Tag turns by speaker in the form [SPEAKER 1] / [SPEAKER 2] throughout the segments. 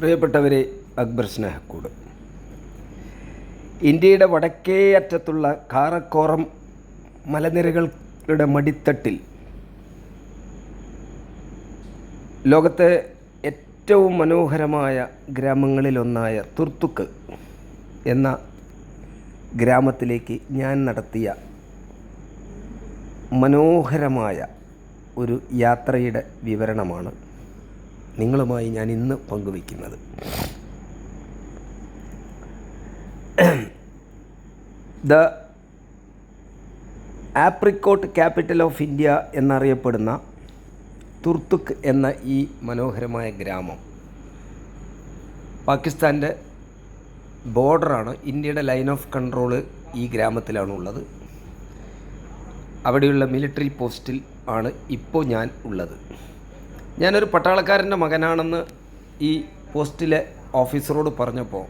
[SPEAKER 1] പ്രിയപ്പെട്ടവരെ അക്ബർ സ്നേഹക്കൂട്. ഇന്ത്യയുടെ വടക്കേ അറ്റത്തുള്ള കാറക്കോറം മലനിരകളുടെ മടിത്തട്ടിൽ ലോകത്തെ ഏറ്റവും മനോഹരമായ ഗ്രാമങ്ങളിലൊന്നായ തുർത്തുക്ക് എന്ന ഗ്രാമത്തിലേക്ക് ഞാൻ നടത്തിയ മനോഹരമായ ഒരു യാത്രയുടെ വിവരണമാണ് നിങ്ങളുമായി ഞാൻ ഇന്ന് പങ്കുവയ്ക്കുന്നത്. The apricot capital of India എന്നറിയപ്പെടുന്ന തുർത്തുക്ക് എന്ന ഈ മനോഹരമായ ഗ്രാമം പാകിസ്ഥാന്റെ ബോർഡറാണ്. ഇന്ത്യയുടെ ലൈൻ ഓഫ് കൺട്രോൾ ഈ ഗ്രാമത്തിലാണ് ഉള്ളത് അവിടെയുള്ള മിലിറ്ററി പോസ്റ്റിൽ ആണ് ഇപ്പോൾ ഞാൻ ഉള്ളത്. ഞാനൊരു പട്ടാളക്കാരന്റെ മകനാണെന്ന് ഈ പോസ്റ്റിലെ ഓഫീസറോട് പറഞ്ഞപ്പോൾ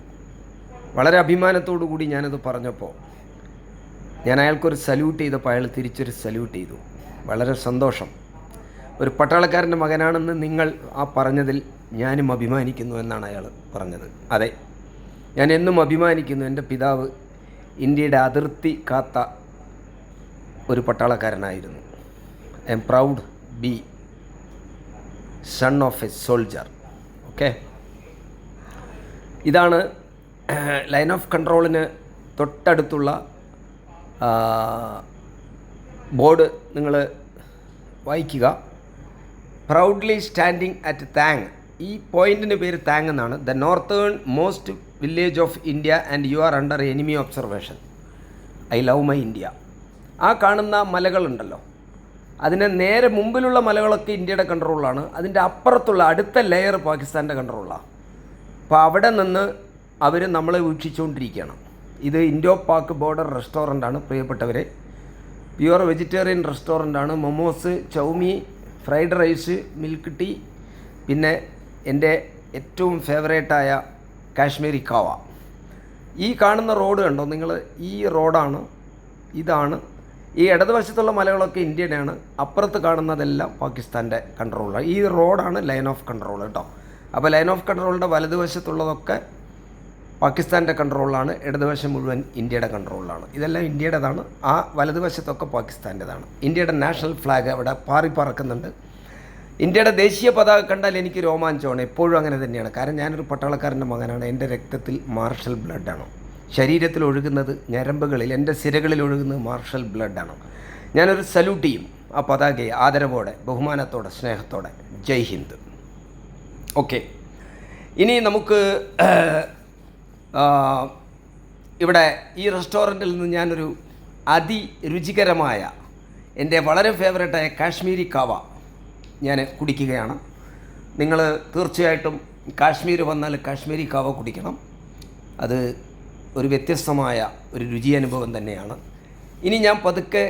[SPEAKER 1] വളരെ അഭിമാനത്തോടു കൂടി ഞാനത് പറഞ്ഞപ്പോൾ ഞാൻ അയാൾക്കൊരു സല്യൂട്ട് ചെയ്തപ്പോൾ അയാൾ തിരിച്ചൊരു സല്യൂട്ട് ചെയ്തു. വളരെ സന്തോഷം. ഒരു പട്ടാളക്കാരന്റെ മകനാണെന്ന് നിങ്ങൾ ആ പറഞ്ഞതിൽ ഞാനും അഭിമാനിക്കുന്നു എന്നാണ് അയാൾ പറഞ്ഞത്. അതെ ഞാൻ എന്നും അഭിമാനിക്കുന്നു. എന്റെ പിതാവ് ഇന്ത്യയുടെ അതിർത്തി കാത്ത ഒരു പട്ടാളക്കാരനായിരുന്നു. I am proud be son of a soldier okay ഇതാണ് ലൈൻ ഓഫ് കൺട്രോളിന് തൊട്ടടുത്തുള്ള ബോർഡ് നിങ്ങൾ വായിക്കുക. പ്രൗഡ്ലി സ്റ്റാൻഡിങ് അറ്റ് താങ് ഈ പോയിന്റിന് പേര് താങ് എന്നാണ്. The northern most village of India and you are under enemy observation I love my India ആ കാണുന്ന മലകളുണ്ടല്ലോ. അതിന് നേരെ മുമ്പിലുള്ള മലകളൊക്കെ ഇന്ത്യയുടെ കൺട്രോളിലാണ് അതിന്റെ അപ്പുറത്തുള്ള അടുത്ത ലെയർ പാകിസ്ഥാന്റെ കൺട്രോളിലാണ് അപ്പോൾ അവിടെ നിന്ന് അവർ നമ്മളെ വീക്ഷിച്ചുകൊണ്ടിരിക്കുകയാണ്. ഇത് ഇൻഡോ പാക് ബോർഡർ റെസ്റ്റോറന്റ് ആണ് പ്രിയപ്പെട്ടവരെ. പ്യുവർ വെജിറ്റേറിയൻ റെസ്റ്റോറന്റ് ആണ്. Momos chowmein fried rice milk tea പിന്നെ എന്റെ ഏറ്റവും ഫേവറേറ്റായ കാശ്മീരി കാവ. ഈ കാണുന്ന റോഡ് കണ്ടോ? നിങ്ങൾ ഈ റോഡാണ് ഇതാണ് ഈ ഇടതുവശത്തുള്ള മലകളൊക്കെ ഇന്ത്യയുടെയാണ്. അപ്പുറത്ത് കാണുന്നതെല്ലാം പാകിസ്ഥാന്റെ കൺട്രോളാണ് ഈ റോഡാണ് ലൈൻ ഓഫ് കൺട്രോൾ കേട്ടോ അപ്പോൾ ലൈൻ ഓഫ് കൺട്രോളിന്റെ വലതുവശത്തുള്ളതൊക്കെ പാകിസ്ഥാന്റെ കൺട്രോളിലാണ് ഇടതുവശം മുഴുവൻ ഇന്ത്യയുടെ കൺട്രോളിലാണ് ഇതെല്ലാം ഇന്ത്യയുടേതാണ്. ആ വലതുവശത്തൊക്കെ പാകിസ്ഥാന്റെതാണ് ഇന്ത്യയുടെ നാഷണൽ ഫ്ലാഗ് അവിടെ പാറി പറക്കുന്നുണ്ട്. ഇന്ത്യയുടെ ദേശീയ പതാക കണ്ടാൽ എനിക്ക് രോമാഞ്ചമാണ്. എപ്പോഴും അങ്ങനെ തന്നെയാണ്. കാരണം ഞാനൊരു പട്ടാളക്കാരന്റെ മകനാണ്. എന്റെ രക്തത്തിൽ മാർഷൽ ബ്ലഡാണ് ശരീരത്തിൽ ഒഴുകുന്നത് ഞരമ്പുകളിൽ എന്റെ സിരകളിൽ ഒഴുകുന്നത് മാർഷൽ ബ്ലഡാണ് ഞാനൊരു സല്യൂട്ട് ചെയ്യും ആ പതാകയെ ആദരവോടെ ബഹുമാനത്തോടെ സ്നേഹത്തോടെ. ജയ് ഹിന്ദ്. ഓക്കെ. ഇനി നമുക്ക് ഇവിടെ ഈ റെസ്റ്റോറന്റിൽ നിന്ന് ഞാനൊരു അതിരുചികരമായ എന്റെ വളരെ ഫേവറേറ്റായ കാശ്മീരി കാവ ഞാൻ കുടിക്കുകയാണ്. നിങ്ങൾ തീർച്ചയായിട്ടും കാശ്മീർ വന്നാൽ കാശ്മീരി കാവ കുടിക്കണം. അത് ഒരു വ്യത്യസ്തമായ ഒരു രുചി അനുഭവം തന്നെയാണ്. ഇനി ഞാൻ പതുക്കെ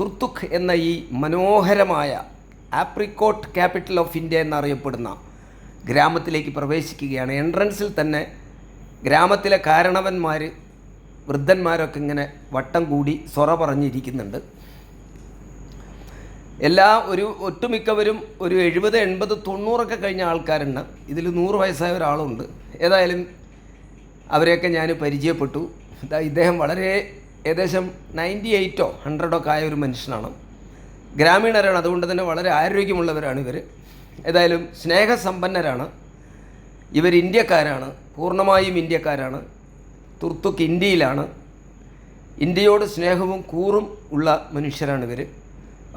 [SPEAKER 1] തുർത്തുഖ് എന്ന ഈ മനോഹരമായ ആപ്രിക്കോട്ട് ക്യാപിറ്റൽ ഓഫ് ഇന്ത്യ എന്നറിയപ്പെടുന്ന ഗ്രാമത്തിലേക്ക് പ്രവേശിക്കുകയാണ്. എൻട്രൻസിൽ തന്നെ ഗ്രാമത്തിലെ കാരണവന്മാർ വൃദ്ധന്മാരൊക്കെ ഇങ്ങനെ വട്ടം കൂടി സൊറ പറഞ്ഞിരിക്കുന്നുണ്ട്. എല്ലാ ഒരു ഒട്ടുമിക്കവരും ഒരു എഴുപത് എൺപത് തൊണ്ണൂറൊക്കെ കഴിഞ്ഞ ആൾക്കാരുണ്ട്. ഇതിൽ നൂറ് വയസ്സായ ഒരാളുണ്ട്. ഏതായാലും അവരെയൊക്കെ ഞാൻ പരിചയപ്പെട്ടു. ഇദ്ദേഹം വളരെ ഏകദേശം നയന്റി എയ്റ്റോ ഹൺഡ്രഡോ ഒക്കെ ആയ ഒരു മനുഷ്യനാണ്. ഗ്രാമീണരാണ് അതുകൊണ്ട് തന്നെ വളരെ ആരോഗ്യമുള്ളവരാണ് ഇവർ ഏതായാലും സ്നേഹസമ്പന്നരാണ്. ഇവർ ഇന്ത്യക്കാരാണ് പൂർണമായും ഇന്ത്യക്കാരാണ്. തുർത്തുക്ക് ഇന്ത്യയിലാണ്. ഇന്ത്യയോട് സ്നേഹവും കൂറും ഉള്ള മനുഷ്യരാണ് ഇവർ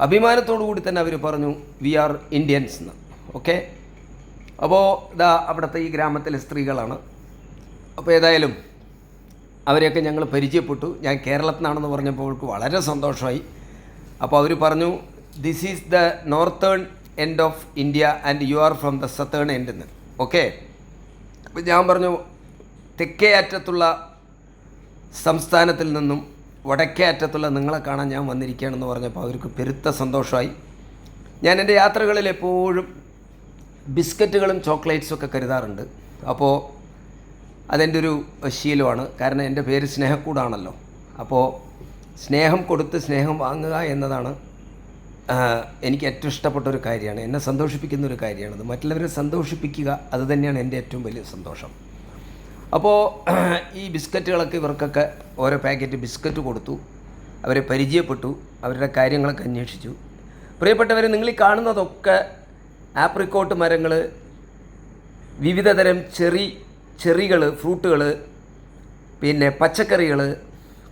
[SPEAKER 1] അഭിമാനത്തോടു കൂടി തന്നെ അവർ പറഞ്ഞു വി ആർ ഇന്ത്യൻസ് എന്ന്. ഓക്കെ അപ്പോൾ ഇതാ അവിടുത്തെ ഈ ഗ്രാമത്തിലെ സ്ത്രീകളാണ്. അപ്പോൾ ഏതായാലും അവരെയൊക്കെ ഞങ്ങൾ പരിചയപ്പെട്ടു. ഞാൻ കേരളത്തിൽ നിന്നാണെന്ന് പറഞ്ഞപ്പോൾ അവൾക്ക് വളരെ സന്തോഷമായി. അപ്പോൾ അവർ പറഞ്ഞു this is the northern end of India and you are from the southern end എന്ന് ഓക്കെ അപ്പോൾ ഞാൻ പറഞ്ഞു തെക്കേ അറ്റത്തുള്ള സംസ്ഥാനത്തിൽ നിന്നും വടക്കേ അറ്റത്തുള്ള നിങ്ങളെ കാണാൻ ഞാൻ വന്നിരിക്കുകയാണെന്ന് പറഞ്ഞപ്പോൾ അവർക്ക് പെരുത്ത സന്തോഷമായി. ഞാൻ എന്റെ യാത്രകളിൽ എപ്പോഴും ബിസ്ക്കറ്റുകളും ചോക്ലേറ്റ്സും ഒക്കെ കരുതാറുണ്ട്. അപ്പോൾ അതെന്റെ ഒരു ശീലമാണ്. കാരണം എന്റെ പേര് സ്നേഹക്കൂടാണല്ലോ. അപ്പോൾ സ്നേഹം കൊടുത്ത് സ്നേഹം വാങ്ങുക എന്നതാണ് എനിക്ക് ഏറ്റവും ഇഷ്ടപ്പെട്ട ഒരു കാര്യമാണ്. എന്നെ സന്തോഷിപ്പിക്കുന്ന ഒരു കാര്യമാണത് മറ്റുള്ളവരെ സന്തോഷിപ്പിക്കുക അത് തന്നെയാണ് എന്റെ ഏറ്റവും വലിയ സന്തോഷം. അപ്പോൾ ഈ ബിസ്ക്കറ്റുകളൊക്കെ ഇവർക്കൊക്കെ ഓരോ പാക്കറ്റ് ബിസ്ക്കറ്റ് കൊടുത്തു. അവരെ പരിചയപ്പെട്ടു. അവരുടെ കാര്യങ്ങളൊക്കെ അന്വേഷിച്ചു. പ്രിയപ്പെട്ടവർ നിങ്ങൾ ഈ കാണുന്നതൊക്കെ ആപ്രിക്കോട്ട് മരങ്ങൾ വിവിധതരം ചെറി ചെറികൾ ഫ്രൂട്ടുകൾ പിന്നെ പച്ചക്കറികൾ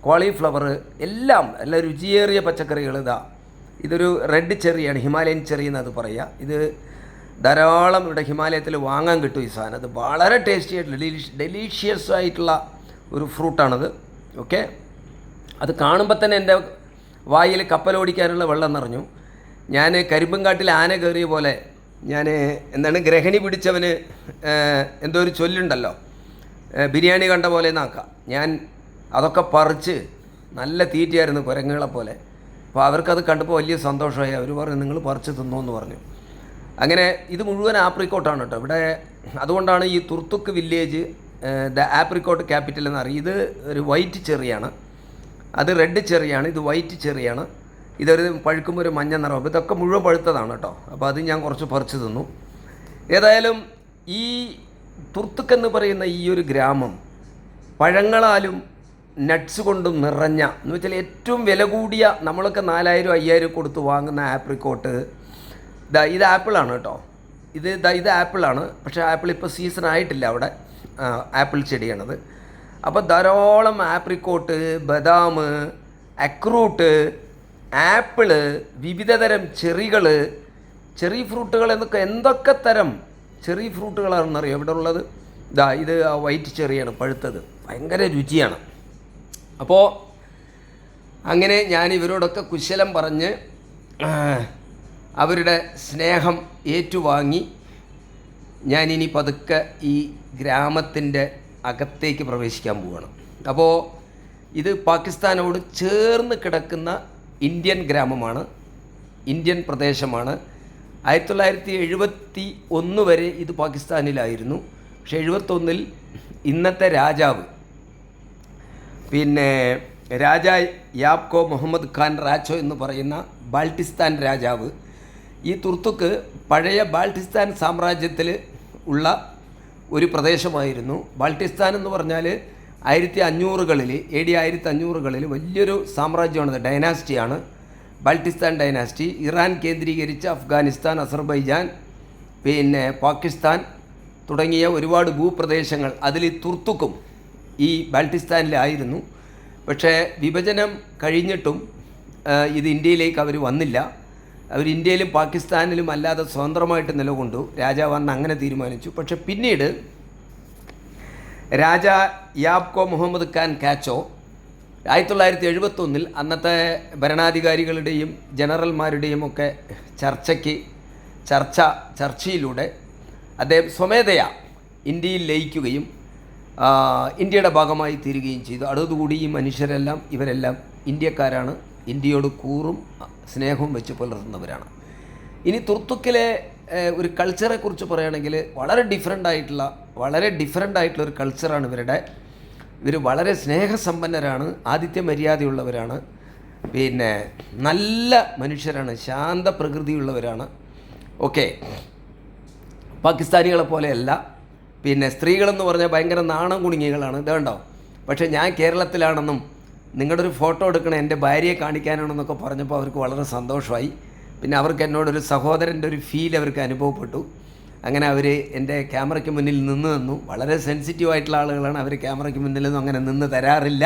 [SPEAKER 1] കോളിഫ്ലവർ എല്ലാം എല്ലാ രുചിയേറിയ പച്ചക്കറികൾ ഇതാ. ഇതൊരു റെഡ് ചെറിയാണ് ഹിമാലയൻ ചെറി എന്നത് പറയുക. ഇത് ധാരാളം ഇവിടെ ഹിമാലയത്തിൽ വാങ്ങാൻ കിട്ടും ഈ സാധനം. അത് വളരെ ടേസ്റ്റി ആയിട്ടുള്ള ഡെലീഷ് ഡെലീഷ്യസ് ആയിട്ടുള്ള ഒരു ഫ്രൂട്ടാണത് ഓക്കെ അത് കാണുമ്പോൾ തന്നെ എന്റെ വായിൽ കപ്പലോടിക്കാനുള്ള വെള്ളം നിറഞ്ഞു. ഞാൻ കരിമ്പുംകാട്ടിൽ ആന കയറിയ പോലെ ഞാൻ എന്താണ് ഗ്രഹണി പിടിച്ചവന് എന്തോ ഒരു ചൊല്ലുണ്ടല്ലോ. ബിരിയാണി കണ്ട പോലെ നാക്കാം ഞാൻ അതൊക്കെ പറിച്ച് നല്ല തീറ്റയായിരുന്നു കുരങ്ങുകളെ പോലെ. അപ്പോൾ അവർക്കത് കണ്ടപ്പോൾ വലിയ സന്തോഷമായി. അവർ പറഞ്ഞു നിങ്ങൾ പറിച്ച് തിന്നോ എന്ന് പറഞ്ഞു. അങ്ങനെ ഇത് മുഴുവൻ ആപ്രിക്കോട്ടാണ് കേട്ടോ. ഇവിടെ അതുകൊണ്ടാണ് ഈ Turtuk village the apricot capital എന്ന് അറിയും ഇത് ഒരു വൈറ്റ് ചെറിയാണ്. അത് റെഡ് ചെറിയാണ്. ഇത് വൈറ്റ് ചെറിയാണ്. ഇതൊരു പഴുക്കുമ്പോൾ ഒരു മഞ്ഞ നിറം. ഇതൊക്കെ മുഴുവൻ പഴുത്തതാണ് കേട്ടോ. അപ്പോൾ അത് ഞാൻ കുറച്ച് പറിച്ച് തിന്നു. ഏതായാലും ഈ തുർത്തുക്ക് എന്ന് പറയുന്ന ഈ ഒരു ഗ്രാമം പഴങ്ങളാലും നട്ട്സ് കൊണ്ടും നിറഞ്ഞ എന്ന് വെച്ചാൽ ഏറ്റവും വില കൂടിയ നമ്മളൊക്കെ നാലായിരം അയ്യായിരം കൊടുത്ത് വാങ്ങുന്ന ആപ്രിക്കോട്ട്. ദാ ഇത് ആപ്പിളാണ് കേട്ടോ. ഇത് ദാ ഇത് ആപ്പിളാണ്. പക്ഷേ ആപ്പിൾ ഇപ്പോൾ സീസൺ ആയിട്ടില്ല അവിടെ. ആപ്പിൾ ചെടിയാണത്. അപ്പോൾ ധാരാളം ആപ്രിക്കോട്ട് ബദാം അക്രൂട്ട് ആപ്പിൾ വിവിധ തരം ചെറികൾ ചെറി ഫ്രൂട്ടുകൾ എന്നൊക്കെ എന്തൊക്കെ തരം ചെറി ഫ്രൂട്ടുകളാണെന്നറിയോ ഇവിടെ ഉള്ളത്? ഇതാ ഇത് വൈറ്റ് ചെറിയാണ് പഴുത്തത്. ഭയങ്കര രുചിയാണ്. അപ്പോൾ അങ്ങനെ ഞാൻ ഇവരോടൊക്കെ കുശലം പറഞ്ഞ് അവരുടെ സ്നേഹം ഏറ്റുവാങ്ങി. ഞാനിനി പതുക്കെ ഈ ഗ്രാമത്തിന്റെ അകത്തേക്ക് പ്രവേശിക്കാൻ പോവുകയാണ് അപ്പോൾ ഇത് പാകിസ്ഥാനോട് ചേർന്ന് കിടക്കുന്ന ഇന്ത്യൻ ഗ്രാമമാണ് ഇന്ത്യൻ പ്രദേശമാണ്. ആയിരത്തി തൊള്ളായിരത്തി എഴുപത്തി ഒന്ന് വരെ ഇത് പാകിസ്ഥാനിലായിരുന്നു. പക്ഷേ എഴുപത്തൊന്നിൽ ഇന്നത്തെ രാജാവ് പിന്നെ രാജ യാബ്കോ മുഹമ്മദ് ഖാൻ റാച്ചോ എന്ന് പറയുന്ന ബാൾട്ടിസ്ഥാൻ രാജാവ് ഈ തുർത്തുക്ക് പഴയ ബാൾട്ടിസ്ഥാൻ സാമ്രാജ്യത്തിൽ ഉള്ള ഒരു പ്രദേശമായിരുന്നു. ബാൾട്ടിസ്ഥാൻ എന്ന് പറഞ്ഞാൽ ആയിരത്തി അഞ്ഞൂറുകളിൽ എ ഡി ആയിരത്തി അഞ്ഞൂറുകളിൽ വലിയൊരു സാമ്രാജ്യമാണ് ഡൈനാസ്റ്റിയാണ്. ബാൾട്ടിസ്ഥാൻ ഡൈനാസ്റ്റി. ഇറാൻ കേന്ദ്രീകരിച്ച് അഫ്ഗാനിസ്ഥാൻ അസർബൈജാൻ പിന്നെ പാകിസ്ഥാൻ തുടങ്ങിയ ഒരുപാട് ഭൂപ്രദേശങ്ങൾ അതിൽ തുർത്തുക്കും ഈ ബാൾട്ടിസ്ഥാനിലായിരുന്നു പക്ഷേ വിഭജനം കഴിഞ്ഞിട്ടും ഇത് ഇന്ത്യയിലേക്ക് അവർ വന്നില്ല. അവർ ഇന്ത്യയിലും പാകിസ്ഥാനിലും അല്ലാതെ സ്വതന്ത്രമായിട്ട് നിലകൊണ്ടു. രാജാവ് അങ്ങനെ തീരുമാനിച്ചു. പക്ഷേ പിന്നീട് രാജ യാബ്കോ മുഹമ്മദ് ഖാൻ കാച്ചോ. ആയിരത്തി തൊള്ളായിരത്തി എഴുപത്തൊന്നിൽ അന്നത്തെ ഭരണാധികാരികളുടെയും ജനറൽമാരുടെയും ഒക്കെ ചർച്ചയ്ക്ക് ചർച്ച ചർച്ചയിലൂടെ അദ്ദേഹം സ്വമേധയാ ഇന്ത്യയിൽ ലയിക്കുകയും ഇന്ത്യയുടെ ഭാഗമായി തീരുകയും ചെയ്തു. അതോടുകൂടി ഈ മനുഷ്യരെല്ലാം ഇവരെല്ലാം ഇന്ത്യക്കാരാണ്. ഇന്ത്യയോട് കൂറും സ്നേഹവും വെച്ച് പുലർത്തുന്നവരാണ്. ഇനി തുർത്തുക്കിലെ ഏഹ്, കൾച്ചറെ കുറിച്ച് പറയുകയാണെങ്കിൽ വളരെ ഡിഫറെന്റ് ആയിട്ടുള്ള വളരെ ഡിഫറെന്റ് ആയിട്ടുള്ള ഒരു കൾച്ചറാണ് ഇവരുടെ. ഇവർ വളരെ സ്നേഹസമ്പന്നരാണ് ആദിത്യ മര്യാദയുള്ളവരാണ്. പിന്നെ നല്ല മനുഷ്യരാണ് ശാന്ത പ്രകൃതിയുള്ളവരാണ്. ഓക്കെ. പാകിസ്ഥാനികളെ പോലെയല്ല. പിന്നെ സ്ത്രീകളെന്ന് പറഞ്ഞാൽ ഭയങ്കര നാണം കുണുങ്ങികളാണ്. ഇതുണ്ടോ പക്ഷേ ഞാൻ കേരളത്തിലാണെന്നും നിങ്ങളുടെ ഒരു ഫോട്ടോ എടുക്കണം എന്റെ ഭാര്യയെ കാണിക്കാനാണെന്നൊക്കെ പറഞ്ഞപ്പോൾ അവർക്ക് വളരെ സന്തോഷമായി. പിന്നെ അവർക്ക് എന്നോടൊരു സഹോദരന്റെ ഒരു ഫീൽ അവർക്ക് അനുഭവപ്പെട്ടു. അങ്ങനെ അവർ എന്റെ ക്യാമറയ്ക്ക് മുന്നിൽ നിന്ന് നിന്നു. വളരെ സെൻസിറ്റീവ് ആയിട്ടുള്ള ആളുകളാണ് അവർ ക്യാമറയ്ക്ക് മുന്നിൽ മുന്നിലൊന്നും അങ്ങനെ നിന്ന് തരാറില്ല.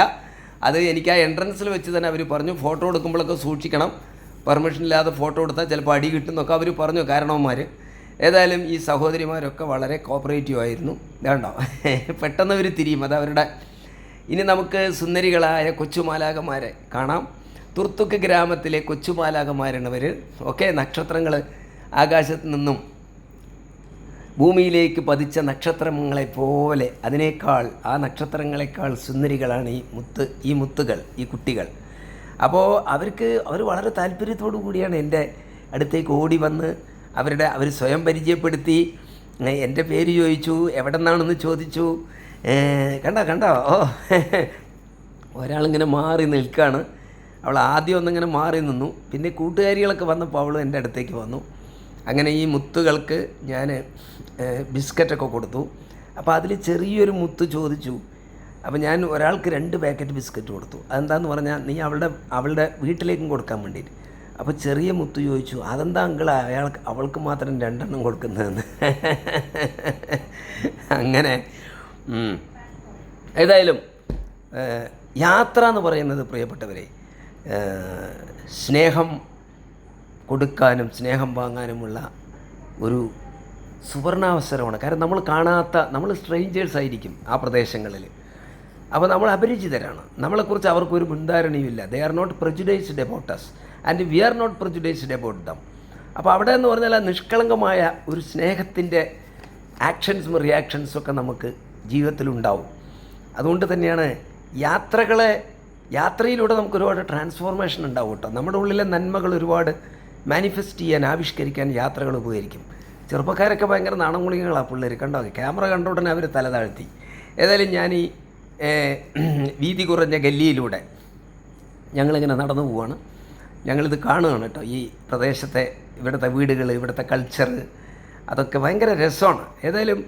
[SPEAKER 1] അത് എനിക്ക് ആ എൻട്രൻസിൽ വെച്ച് തന്നെ അവർ പറഞ്ഞു ഫോട്ടോ എടുക്കുമ്പോഴൊക്കെ സൂക്ഷിക്കണം. പെർമിഷൻ ഇല്ലാതെ ഫോട്ടോ എടുത്താൽ ചിലപ്പോൾ അടി കിട്ടും കിട്ടുമെന്നൊക്കെ അവർ പറഞ്ഞു കാരണവന്മാർ ഏതായാലും ഈ സഹോദരിമാരൊക്കെ വളരെ കോപ്പറേറ്റീവ് ആയിരുന്നു. വേണ്ടോ പെട്ടെന്ന് അവർ തിരിയും. അത് അവരുടെ ഇനി നമുക്ക് സുന്ദരികളായ കൊച്ചുമാലാകന്മാരെ കാണാം. തുർത്തുക്ക് ഗ്രാമത്തിലെ കൊച്ചുമാലാകന്മാരാണ് ഇവർ ഒക്കെ നക്ഷത്രങ്ങൾ ആകാശത്ത് നിന്നും ഭൂമിയിലേക്ക് പതിച്ച നക്ഷത്രങ്ങളെ പോലെ അതിനേക്കാൾ ആ നക്ഷത്രങ്ങളെക്കാൾ സുന്ദരികളാണ് ഈ മുത്ത് ഈ മുത്തുകൾ ഈ കുട്ടികൾ. അപ്പോൾ അവർക്ക് അവർ വളരെ താല്പര്യത്തോടു കൂടിയാണ് എന്റെ അടുത്തേക്ക് ഓടി വന്ന് അവരുടെ അവർ സ്വയം പരിചയപ്പെടുത്തി. എന്റെ പേര് ചോദിച്ചു എവിടെ നിന്നാണെന്ന് ചോദിച്ചു കണ്ടോ കണ്ടോ? ഓ ഒരാളിങ്ങനെ മാറി നിൽക്കുകയാണ് അവൾ ആദ്യം ഒന്നിങ്ങനെ മാറി നിന്നു. പിന്നെ കൂട്ടുകാരികളൊക്കെ വന്നപ്പോൾ അവൾ എന്റെ അടുത്തേക്ക് വന്നു. അങ്ങനെ ഈ മുത്തുകൾക്ക് ഞാൻ ബിസ്ക്കറ്റൊക്കെ കൊടുത്തു. അപ്പോൾ അതിൽ ചെറിയൊരു മുത്ത് ചോദിച്ചു. അപ്പോൾ ഞാൻ ഒരാൾക്ക് രണ്ട് പാക്കറ്റ് ബിസ്ക്കറ്റ് കൊടുത്തു. അതെന്താന്ന് പറഞ്ഞാൽ നീ അവളുടെ അവളുടെ വീട്ടിലേക്കും കൊടുക്കാൻ വേണ്ടിയിട്ട്. അപ്പോൾ ചെറിയ മുത്ത് ചോദിച്ചു അതെന്താ അങ്കിൾ അയാൾക്ക് അവൾക്ക് മാത്രം രണ്ടെണ്ണം കൊടുക്കുന്നതെന്ന്? അങ്ങനെ. ഏതായാലും യാത്ര എന്ന് പറയുന്നത് പ്രിയപ്പെട്ടവരെ സ്നേഹം കൊടുക്കാനും സ്നേഹം വാങ്ങാനുമുള്ള ഒരു സുവർണാവസരമാണ്. കാരണം നമ്മൾ കാണാത്ത നമ്മൾ സ്ട്രേഞ്ചേഴ്സ് ആയിരിക്കും ആ പ്രദേശങ്ങളിൽ. അപ്പോൾ നമ്മൾ അപരിചിതരാണ്. നമ്മളെക്കുറിച്ച് അവർക്കൊരു മുൻധാരണയുമില്ല. They are not prejudiced about us and we are not prejudiced about them അപ്പോൾ അവിടെ എന്ന് പറഞ്ഞാൽ നിഷ്കളങ്കമായ ഒരു സ്നേഹത്തിന്റെ ആക്ഷൻസും റിയാക്ഷൻസും ഒക്കെ നമുക്ക് ജീവിതത്തിലുണ്ടാവും അതുകൊണ്ട് തന്നെയാണ് യാത്രകളെ യാത്രയിലൂടെ നമുക്ക് ഒരുപാട് ട്രാൻസ്ഫോർമേഷൻ ഉണ്ടാവും കേട്ടോ. നമ്മുടെ ഉള്ളിലെ നന്മകൾ ഒരുപാട് മാനിഫെസ്റ്റ് ചെയ്യാൻ ആവിഷ്കരിക്കാൻ യാത്രകൾ ഉപകരിക്കും. ചെറുപ്പക്കാരൊക്കെ ഭയങ്കര നാണം ഗുളികകളാണ് പിള്ളേർ കണ്ടോ? ക്യാമറ കണ്ട ഉടനെ അവർ തല താഴ്ത്തി. ഏതായാലും ഞാൻ ഈ വീതി കുറഞ്ഞ ഗല്ലിയിലൂടെ ഞങ്ങളിങ്ങനെ നടന്നു പോവാണ്. ഞങ്ങളിത് കാണുകയാണ് കേട്ടോ. ഈ പ്രദേശത്തെ ഇവിടുത്തെ വീടുകൾ ഇവിടുത്തെ കൾച്ചർ അതൊക്കെ ഭയങ്കര രസമാണ്. ഏതായാലും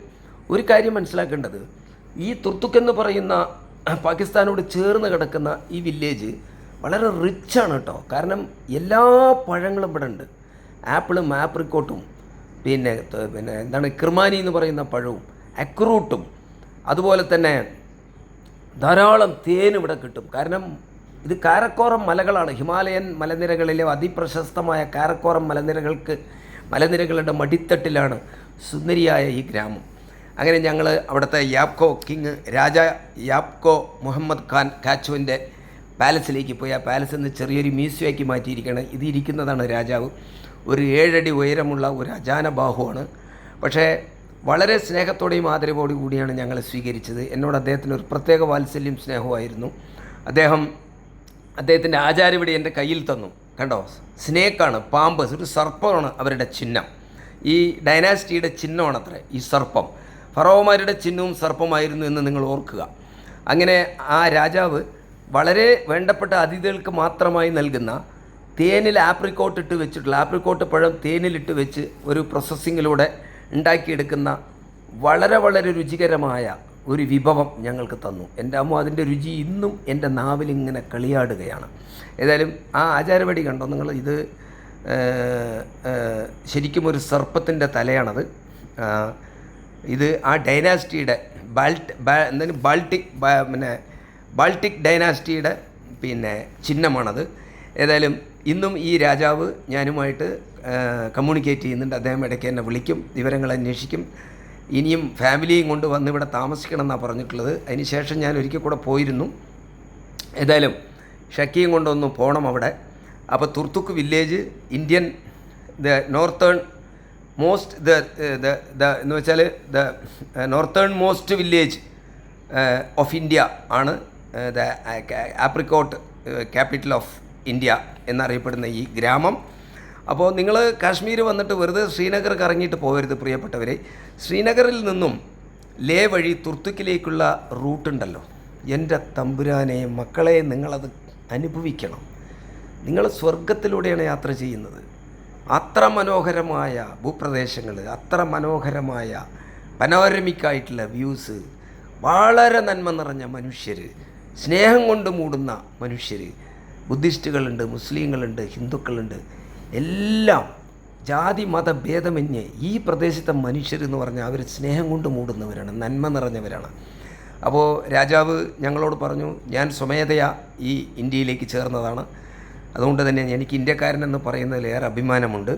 [SPEAKER 1] ഒരു കാര്യം മനസ്സിലാക്കേണ്ടത്. ഈ തുർത്തുക്കെന്ന് പറയുന്ന പാകിസ്ഥാനോട് ചേർന്ന് കിടക്കുന്ന ഈ വില്ലേജ് വളരെ റിച്ചാണ് കേട്ടോ. കാരണം എല്ലാ പഴങ്ങളും ഇവിടെ ഉണ്ട്. ആപ്പിളും ആപ്രിക്കോട്ടും പിന്നെ പിന്നെ എന്താണ് കിർമാനി എന്ന് പറയുന്ന പഴവും അക്രൂട്ടും അതുപോലെ തന്നെ ധാരാളം തേൻ ഇവിടെ കിട്ടും. കാരണം ഇത് കാരക്കോറം മലകളാണ്. ഹിമാലയൻ മലനിരകളിലെ അതിപ്രശസ്തമായ കാരക്കോറം മലനിരകൾക്ക് മലനിരകളുടെ മടിത്തട്ടിലാണ് സുന്ദരിയായ ഈ ഗ്രാമം. അങ്ങനെ ഞങ്ങൾ അവിടുത്തെ യാപ്കോ കിങ് രാജ യാപ്കോ മുഹമ്മദ് ഖാൻ കാച്ചുവിന്റെ പാലസിലേക്ക് പോയി. ആ പാലസിൽ നിന്ന് ചെറിയൊരു മ്യൂസിയമാക്കി മാറ്റിയിരിക്കുകയാണ്. ഇത് ഇരിക്കുന്നതാണ് രാജാവ്. ഒരു ഏഴടി ഉയരമുള്ള ഒരു അജാന ബാഹുവാണ്. പക്ഷേ വളരെ സ്നേഹത്തോടെയും ആദരവോടു കൂടിയാണ് ഞങ്ങൾ സ്വീകരിച്ചത്. എന്നോട് അദ്ദേഹത്തിന് ഒരു പ്രത്യേക വാത്സല്യം സ്നേഹമായിരുന്നു അദ്ദേഹം അദ്ദേഹത്തിന്റെ ആചാരവിടി എന്റെ കയ്യിൽ തന്നു. കണ്ടോ? സ്നേക്കാണ് പാമ്പ് ഒരു സർപ്പമാണ് അവരുടെ ചിഹ്നം. ഈ ഡൈനാസ്റ്റിയുടെ ചിഹ്നമാണത്രേ ഈ സർപ്പം. ഫറോമാരുടെ ചിഹ്നവും സർപ്പമായിരുന്നു എന്ന് നിങ്ങൾ ഓർക്കുക. അങ്ങനെ ആ രാജാവ് വളരെ വേണ്ടപ്പെട്ട അതിഥികൾക്ക് മാത്രമായി നൽകുന്ന തേനിൽ ആപ്രിക്കോട്ട് ഇട്ട് വെച്ചിട്ടുള്ള ആപ്രിക്കോട്ട് പഴം തേനിലിട്ട് വെച്ച് ഒരു പ്രോസസ്സിങ്ങിലൂടെ ഉണ്ടാക്കിയെടുക്കുന്ന വളരെ വളരെ രുചികരമായ ഒരു വിഭവം ഞങ്ങൾക്ക് തന്നു. എന്റെ അമ്മ അതിന്റെ രുചി ഇന്നും എന്റെ നാവിൽ ഇങ്ങനെ കളിയാടുകയാണ്. ഏതായാലും ആ ആചാരപടി കണ്ടോ? നിങ്ങൾ ഇത് ശരിക്കും ഒരു സർപ്പത്തിന്റെ തലയാണത്. ഇത് ആ ഡൈനാസ്റ്റിയുടെ ബാൾട്ട് എന്തായാലും ബാൾട്ടിക് പിന്നെ ബാൾട്ടിക് ഡൈനാസ്റ്റിയുടെ പിന്നെ ചിഹ്നമാണത്. ഏതായാലും ഇന്നും ഈ രാജാവ് ഞാനുമായിട്ട് കമ്മ്യൂണിക്കേറ്റ് ചെയ്യുന്നുണ്ട്. അദ്ദേഹം ഇടയ്ക്ക് എന്നെ വിളിക്കും വിവരങ്ങൾ അന്വേഷിക്കും. ഇനിയും ഫാമിലിയും കൊണ്ട് വന്ന് ഇവിടെ താമസിക്കണം എന്നാണ് പറഞ്ഞിട്ടുള്ളത്. അതിന് ശേഷം ഞാൻ ഒരിക്കൽ കൂടെ പോയിരുന്നു. ഏതായാലും ഷക്കിയും കൊണ്ടൊന്ന് പോകണം അവിടെ. അപ്പോൾ Turtuk village Indian the northern most the the the എന്ന് വെച്ചാൽ the northern most village of India ആണ് the apricot capital of India എന്നറിയപ്പെടുന്ന ഈ ഗ്രാമം. അപ്പോൾ നിങ്ങൾ കാശ്മീർ വന്നിട്ട് വെറുതെ ശ്രീനഗർ കറങ്ങിയിട്ട് പോകരുത് പ്രിയപ്പെട്ടവരെ. ശ്രീനഗറിൽ നിന്നും ലേ വഴി തുർത്തുക്കിലേക്കുള്ള റൂട്ടുണ്ടല്ലോ എന്റെ തമ്പുരാനെ മക്കളെ നിങ്ങളത് അനുഭവിക്കണം. നിങ്ങൾ സ്വർഗത്തിലൂടെയാണ് യാത്ര ചെയ്യുന്നത്. അത്ര മനോഹരമായ ഭൂപ്രദേശങ്ങൾ അത്ര മനോഹരമായ പനോരമിക്കായിട്ടുള്ള വ്യൂസ് വളരെ നന്മ നിറഞ്ഞ മനുഷ്യർ സ്നേഹം കൊണ്ട് മൂടുന്ന മനുഷ്യർ ബുദ്ധിസ്റ്റുകളുണ്ട് മുസ്ലിങ്ങളുണ്ട് ഹിന്ദുക്കളുണ്ട്. എല്ലാം ജാതി മത ഭേദമന്യേ ഈ പ്രദേശത്തെ മനുഷ്യരെന്ന് പറഞ്ഞാൽ അവർ സ്നേഹം കൊണ്ട് മൂടുന്നവരാണ് നന്മ നിറഞ്ഞവരാണ്. അപ്പോൾ രാജാവ് ഞങ്ങളോട് പറഞ്ഞു ഞാൻ സ്വമേധയാ ഈ ഇന്ത്യയിലേക്ക് ചേർന്നതാണ്. അതുകൊണ്ട് തന്നെ എനിക്ക് ഇന്ത്യക്കാരനെന്ന് പറയുന്നതിൽ ഏറെ അഭിമാനമുണ്ട്.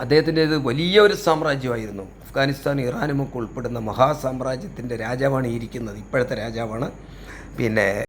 [SPEAKER 1] അദ്ദേഹത്തിന്റേത് വലിയ ഒരു സാമ്രാജ്യമായിരുന്നു. അഫ്ഗാനിസ്ഥാൻ ഇറാനുമൊക്കെ ഉൾപ്പെടുന്ന മഹാസാമ്രാജ്യത്തിന്റെ രാജാവാണ് ഇരിക്കുന്നത്. ഇപ്പോഴത്തെ രാജാവാണ്. പിന്നെ